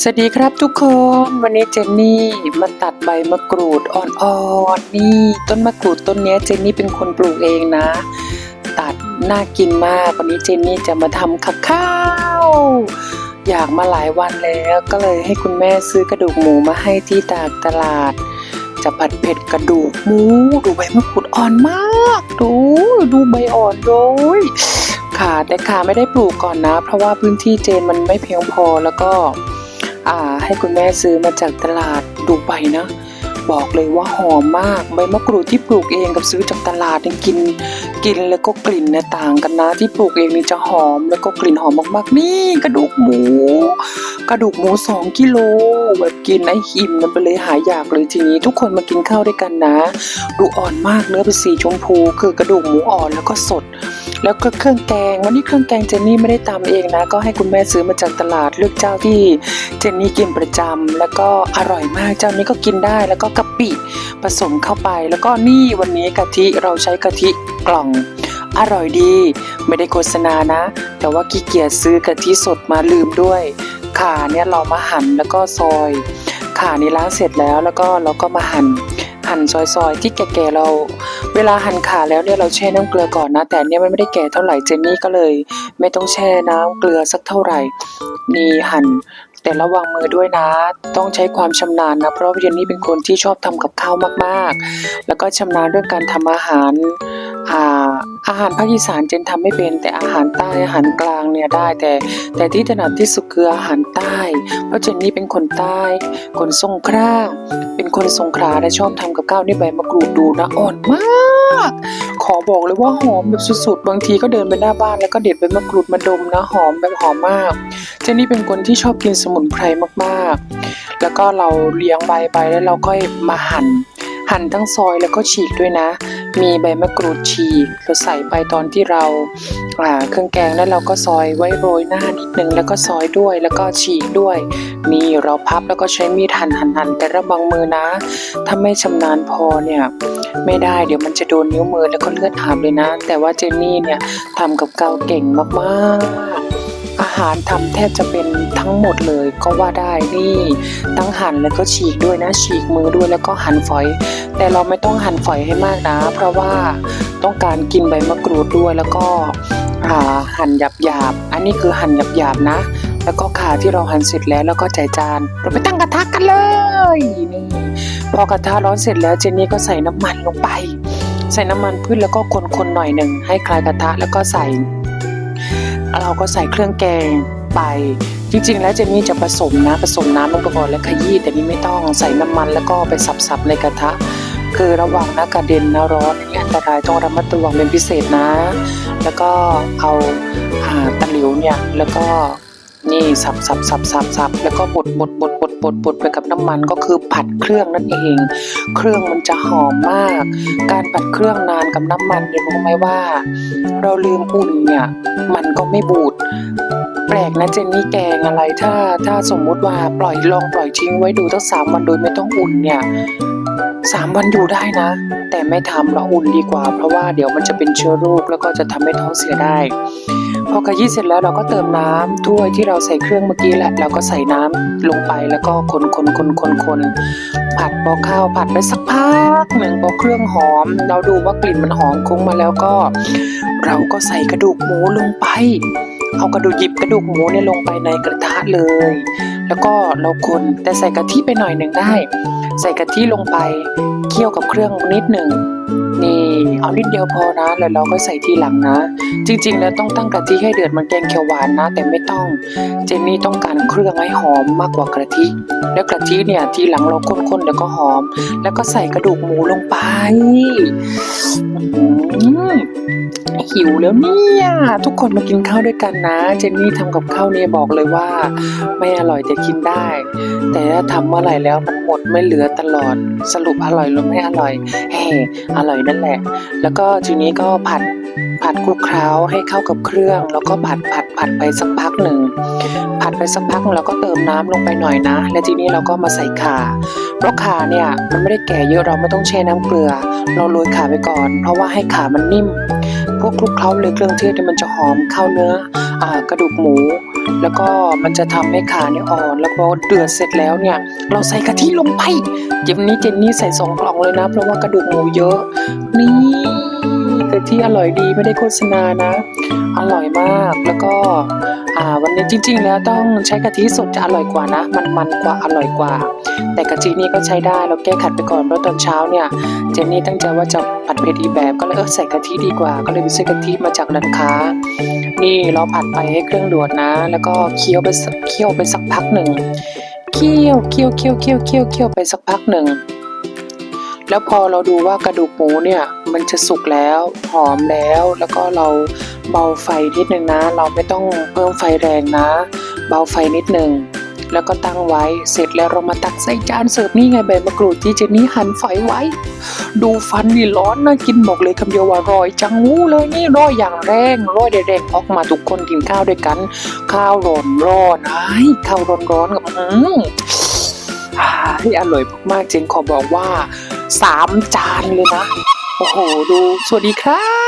สวัสดีครับทุกคนวันนี้เจนนี่มาตัดใบมะกรูดอ่อนๆนี่ ต้นมะกรูดต้นนี้เจนนี่เป็นคนปลูกเองนะ ตัดน่ากินมากวันนี้เจนนี่จะมาทำกับข้าว อยากมาหลายวันแล้วก็เลยให้คุณแม่ซื้อกระดูกหมูมาให้ที่ตากตลาด จะผัดเผ็ดกระดูกหมูดูใบมะกรูดอ่อนมาก ดูดูใบอ่อนโดยค่ะแต่ขาไม่ได้ปลูกก่อนนะ เพราะว่าพื้นที่เจนมันไม่เพียงพอแล้วก็ อ่าให้คุณแม่ซื้อมาจากตลาดดูใบนะ บอกเลยว่าหอมมากใบมะกรูดที่ปลูกเองกับซื้อจากตลาดนี่กิน กินแล้วก็กลิ่นเนี่ยต่างกันนะ ที่ปลูกเองนี่จะหอมแล้วก็กลิ่นหอมมากๆ นี่กระดูกหมู กระดูกหมูสองกิโลแบบกินไอ้อิ่มกันไปเลยหายอยากเลยทีนี้ ทุกคนมากินข้าวด้วยกันนะ ดูอ่อนมากเนื้อเป็นสีชมพู คือกระดูกหมูอ่อนแล้วก็สด แล้วก็เครื่องแกง วันนี้เครื่องแกงเจนนี่ไม่ได้ตำเองนะ ก็ให้คุณแม่ซื้อมาจากตลาดเลือกเจ้าที่เจนนี่กินประจำแล้วก็อร่อยมากเจ้านี้ก็กินได้ แล้วก็กะปิผสมเข้าไป แล้วก็นี่วันนี้กะทิเราใช้กะทิกล่อง อร่อยดี ไม่ได้โฆษณานะ แต่ว่าขี้เกียจซื้อกะทิสดมาลืมด้วยขาเนี่ยเรามาหั่นแล้วก็ซอยขานี่ล้างเสร็จแล้วแล้วก็เราก็มาหั่น หั่นซอยๆ ที่แก่ๆเรา เวลาหั่นขาแล้วเนี่ยเราแช่น้ำเกลือก่อนนะ แต่เนี่ยมันไม่ได้แก่เท่าไหร่เจนนี่ก็เลย ไม่ต้องแช่น้ำเกลือสักเท่าไหร่ นี่หั่นแต่ระวังมือด้วยนะ ต้องใช้ความชำนาญนะ เพราะว่าเจนนี่เป็นคนที่ชอบทำกับข้าวมากๆ แล้วก็ชำนาญเรื่องการทำอาหาร อาอาหารภาคอีสานเจนทำไม่เป็น แต่อาหารใต้อาหารกลางเนี่ยได้แต่ แต่ที่ถนัดที่สุดคืออาหารใต้ เพราะเจนนี่เป็นคนใต้ คนสงขลาเป็นคนสงขลาและชอบทำกับข้าวด้วยใบมะกรูดดูนะอ่อนมาก ขอบอกเลยว่าหอมแบบสุดๆบางทีก็เดินไปหน้าบ้านแล้วก็เด็ดใบมะกรูดมาดมนะหอมแบบหอมมาก เจนนี่เป็นคนที่ชอบกินสมุนไพรมากๆ แล้วก็เราเลี้ยงใบไปแล้วเราก็มาหั่น หั่นทั้งซอยแล้วก็ฉีกด้วยนะ มีใบมะกรูดฉีกเราใส่ไปตอนที่เราเครื่องแกงแล้วเราก็ซอยไว้โรยหน้านิดนึงแล้วก็ซอยด้วยแล้วก็ฉีกด้วย นี่เราพับแล้วก็ใช้มีดหั่นหั่นหั่นแต่ระวังมือนะ ถ้าไม่ชำนาญพอเนี่ยไม่ได้เดี๋ยวมันจะโดนนิ้วมือแล้วก็เลือดอาบเลยนะ แต่ว่าเจนนี่เนี่ยทำกับเกาเก่งมากๆ หารทำแทบจะเป็นทั้งหมดเลยก็ว่าได้นี่ตั้งหั่นแล้วก็ฉีกด้วยนะฉีกมือด้วยแล้วก็หั่นฝอย แต่เราไม่ต้องหั่นฝอยให้มากนะ เพราะว่าต้องการกินใบมะกรูดด้วยแล้วก็อ่าหั่นหยาบๆ อันนี้คือหั่นหยาบๆนะ แล้วก็ขาที่เราหั่นเสร็จแล้วแล้วก็จ่ายจาน เราไปตั้งกระทะกันเลยนี่พอกระทะร้อนเสร็จแล้วเจนนี่ก็ใส่น้ำมันลงไป ใส่น้ำมันพืชแล้วก็คนๆหน่อยหนึ่งให้คลายกระทะแล้วก็ใส่ เราก็ใส่เครื่องแกงไป จริงๆ แล้วเจมี่จะผสมนะผสมน้ำลงไปก่อนแล้วขยี้แต่นี่ไม่ต้องใส่น้ำมันแล้วก็ไปสับๆในกระทะ คือระวังนะกระเด็นนะร้อนอันนี่อันตรายต้องระมัดระวังเป็นพิเศษนะ แล้วก็เอาอาตะหลิวเนี่ยแล้วก็ นี่สับสับสับสับสับแล้วก็บดบดบดบดบดบดไปกับน้ำมันก็คือผัดเครื่องนั่นเอง เครื่องมันจะหอมมาก การผัดเครื่องนานกับน้ำมันเนี่ยรู้ไหมว่า เราลืมอุ่นเนี่ยมันก็ไม่บูดแปลกนะเจนนี่แกงอะไรถ้าถ้าสมมุติว่าปล่อยลองปล่อยทิ้งไว้ดูตั้งสามวันโดยไม่ต้องอุ่นเนี่ย สามวันอยู่ได้นะ แต่ไม่ทำเราอุ่นดีกว่า เพราะว่าเดี๋ยวมันจะเป็นเชื้อโรคแล้วก็จะทำให้ท้องเสียได้ พอกะยี่เสร็จแล้วเราก็เติมน้ำถ้วยที่เราใส่เครื่องเมื่อกี้แหละเราก็ใส่น้ำลงไปแล้วก็คนคนคนคนคนผัดพอข้าวผัดไปสักพักหนึ่งพอเครื่องหอม เราดูว่ากลิ่นมันหอมคุ้งมาแล้วก็ เราก็ใส่กระดูกหมูลงไป เอากระดูกหยิบกระดูกหมูเนี่ยลงไปในกระทะเลย แล้วก็เราคนแต่ใส่กะทิไปหน่อยหนึ่งได้ ใส่กะทิลงไปเคี่ยวกับเครื่องนิดหนึ่งนี่เอานิดเดียวพอนะ แล้วเราก็ใส่ทีหลังนะ จริงๆ แล้วต้องตั้งกะทิให้เดือดมันแกงเขียวหวานนะ แต่ไม่ต้อง เจนนี่ต้องการเครื่องให้หอมมากกว่ากะทิ แล้วกะทิเนี่ยทีหลังเราข้นๆแล้วก็หอม แล้วก็ใส่กระดูกหมูลงไป หิวแล้วเนี่ยทุกคนมากินข้าวด้วยกันนะ เจนนี่ทำกับข้าวเนี่ยบอกเลยว่า ไม่อร่อยแต่กินได้ แต่ถ้าทำเมื่อไหร่แล้วมันหมดไม่เหลือตลอดสรุปอร่อยหรือไม่อร่อยเฮ้อร่อยนั่นแหละ แล้วก็ทีนี้ก็ผัดผัดคลุกเคล้าให้เข้ากับเครื่อง แล้วก็ผัดผัดผัดไปสักพักหนึ่งผัดไปสักพักหนึ่งเราก็เติมน้ำลงไปหน่อยนะ และทีนี้เราก็มาใส่ข่าเพราะข่าเนี่ยมันไม่ได้แก่เยอะเราไม่ต้องแช่น้ำเกลือ เราโรยข่าไปก่อน เพราะว่าให้ข่ามันนิ่ม พวกคลุกเคล้าเลยเครื่องเทศเนี่ยมันจะหอมเข้าเนื้ออกระดูกหมู แล้วก็มันจะทำให้ขาเนี่ยอ่อน แล้วพอเดือดเสร็จแล้วเนี่ยเราใส่กะทิลงไปเจ็บนี้เจนนี่ใส่สองกล่องเลยนะ เพราะว่ากระดูกหมูเยอะนี่ กะทิอร่อยดีไม่ได้โฆษณานะ อร่อยมากแล้วก็อ่าวันนี้จริง ๆ แล้วต้องใช้กะทิสดจะอร่อยกว่านะ มันมันกว่าอร่อยกว่า แต่กะทินี่ก็ใช้ได้เราแก้ขัดไปก่อนเพราะตอนเช้าเนี่ยเจนนี่ตั้งใจว่าจะผัดเผ็ดอีแบบก็เลยเออใส่กะทิดีกว่า ก็เลยไปซื้อกะทิมาจากร้านค้า นี่เราผัดไปให้เครื่องโดดนะ แล้วก็เคี่ยวไปเคี่ยวไปสักพักหนึ่งเคี่ยวเคี่ยวเคี่ยวเคี่ยวเคี่ยวเคี่ยวไปสักพักหนึ่งแล้วพอเราดูว่ากระดูกหมูเนี่ย มันจะสุกแล้วหอมแล้วแล้วก็เราเบาไฟนิดนึงนะ เราไม่ต้องเพิ่มไฟแรงนะ เบาไฟนิดนึงแล้วก็ตั้งไว้เสร็จแล้วเรามาตักใส่จานเสิร์ฟนี่ไงใบมะกรูดที่เจนนี่หั่นฝอยไว้ ดูฟันนี่ร้อนนะกินบอกเลยคำเดียวว่าร่อยจังงูเลยนี่ร่อยอย่างแรงร่อยแรงๆออกมาทุกคนกินข้าวด้วยกัน ข้าวร้อนร้อนไอ้ข้าวร้อนร้อนกับอืมอ่าที่อร่อยมากๆเจนขอบอกว่าสามจานเลยนะ โอ้โห ดู สวัสดีครับ